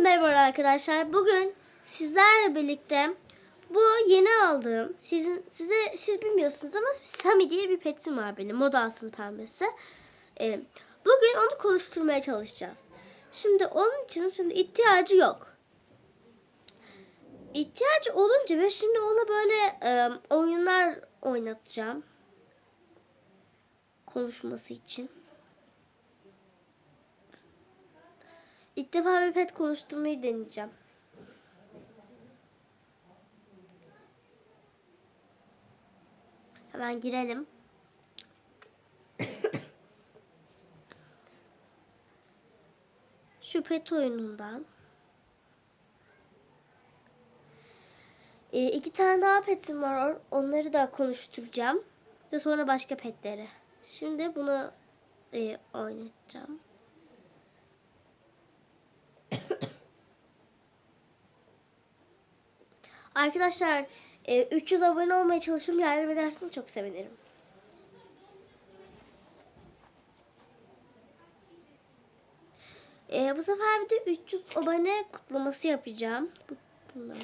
merhaba arkadaşlar. Bugün sizlerle birlikte bu yeni aldığım sizin size siz bilmiyorsunuz ama Sami diye bir petim var benim moda asılı pembesi. Ee, bugün onu konuşturmaya çalışacağız. Şimdi onun için şimdi ihtiyacı yok. İhtiyacı olunca ve şimdi ona böyle e, oyunlar oynatacağım. Konuşması için. İlk defa bir pet konuşturmayı deneyeceğim. Hemen girelim. Şu pet oyunundan. Ee, iki tane daha petim var. Onları da konuşturacağım. Ve sonra başka petleri. Şimdi bunu e, oynatacağım. Arkadaşlar e, 300 abone olmaya çalışıyorum. Yardım ederseniz çok sevinirim. E, bu sefer bir de 300 abone kutlaması yapacağım. Bu, bundan.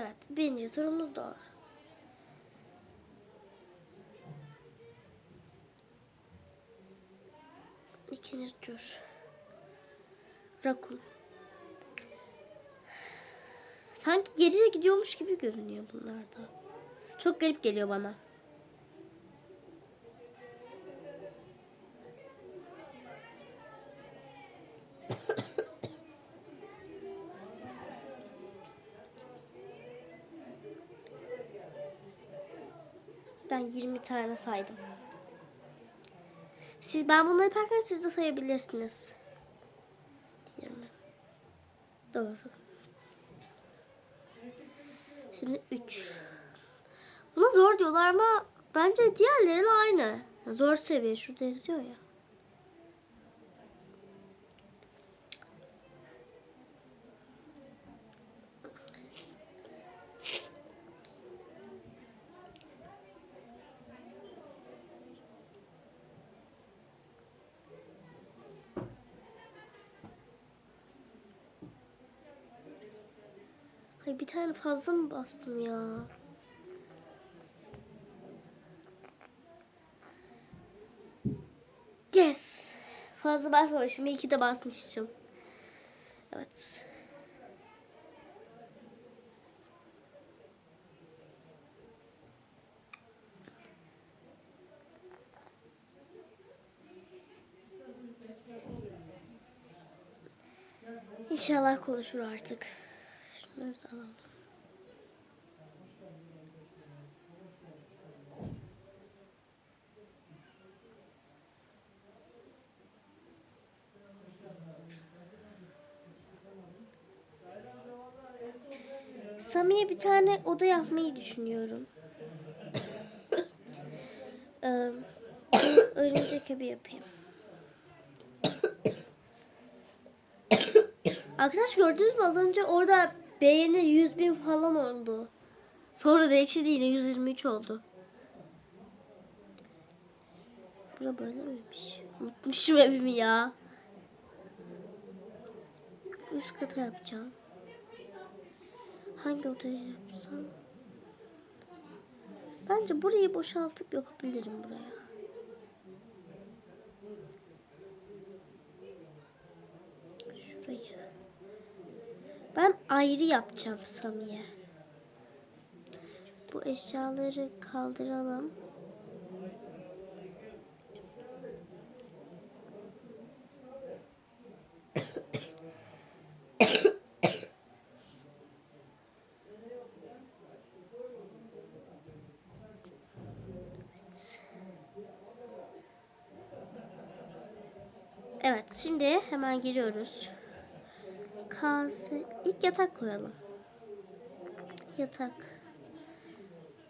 Evet, birinci turumuz doğru. İkinci tur. Rakun. Sanki geriye gidiyormuş gibi görünüyor bunlarda. Çok garip geliyor bana. 20 tane saydım. Siz ben bunları yaparken siz de sayabilirsiniz. 20. Doğru. Şimdi 3. Buna zor diyorlar ama bence diğerleriyle aynı. Zor seviye şurada yazıyor ya. Ay bir tane fazla mı bastım ya? Yes. Fazla basmamışım. İyi ki de basmışım. Evet. İnşallah konuşur artık. Şunları da alalım. Sami'ye bir tane oda yapmayı düşünüyorum. Ee, örümcek evi yapayım. Arkadaş gördünüz mü az önce orada beğeni 100 bin falan oldu. Sonra değişti yine 123 oldu. Bura böyle miymiş? Unutmuşum evimi ya. Üst kata yapacağım. Hangi odayı yapsam? Bence burayı boşaltıp yapabilirim buraya. Şurayı. Ben ayrı yapacağım Sami'ye. Bu eşyaları kaldıralım. Evet, şimdi hemen giriyoruz. Kase ilk yatak koyalım. Yatak.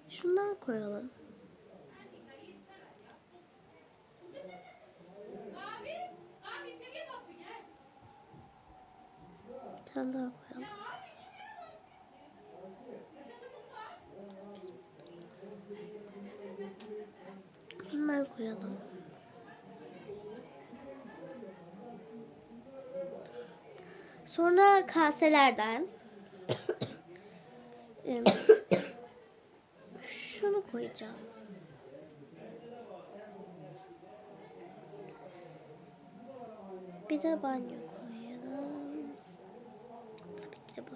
Şundan koyalım. Bir tane daha koyalım. Hemen koyalım. Sonra kaselerden şunu koyacağım. Bir de banyo koyalım. Tabii ki de bu.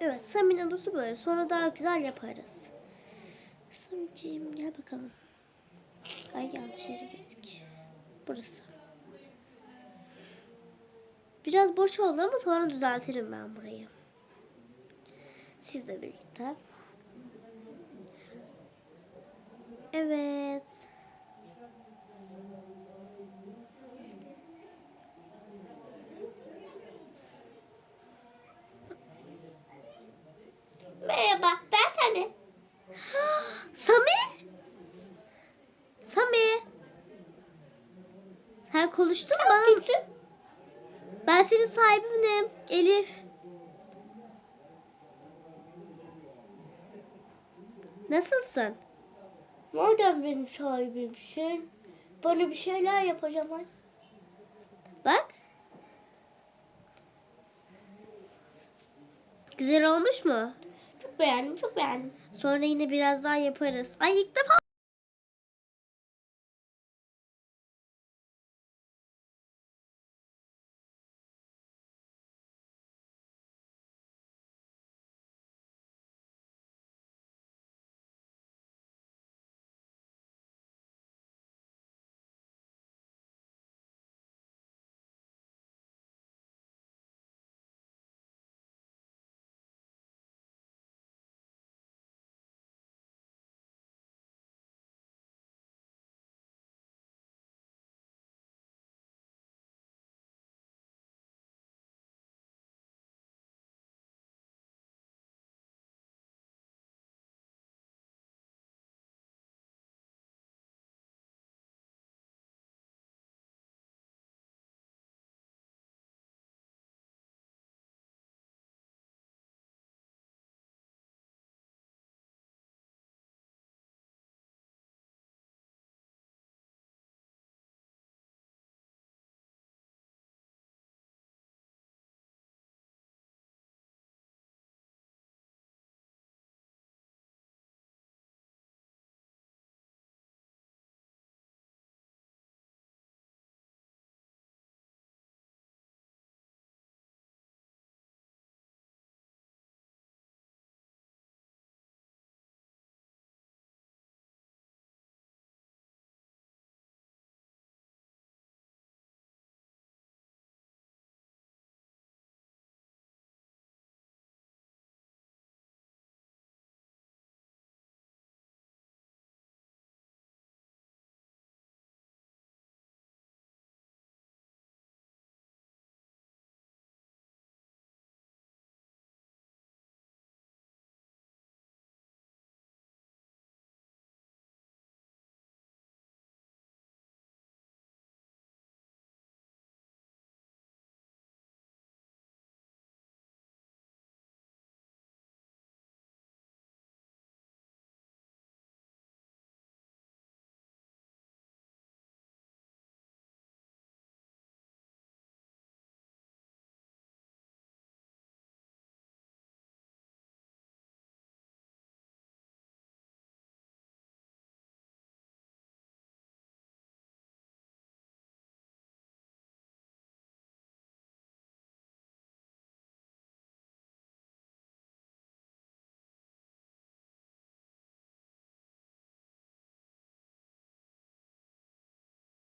Evet, Sami'nin odası böyle. Sonra daha güzel yaparız. Samiciğim gel bakalım. Ay yanlış yere girdik. Burası. Biraz boş oldu ama sonra düzeltirim ben burayı. Sizle birlikte. Evet. Merhaba, ben Sami. Sami? Sami. Sen konuştun mu bana? Ben senin sahibinim. Elif. Nasılsın? Madem benim sahibimsin, bana bir şeyler yapacağım. Bak. Güzel olmuş mu? Çok beğendim, çok beğendim. Sonra yine biraz daha yaparız. Ay ilk defa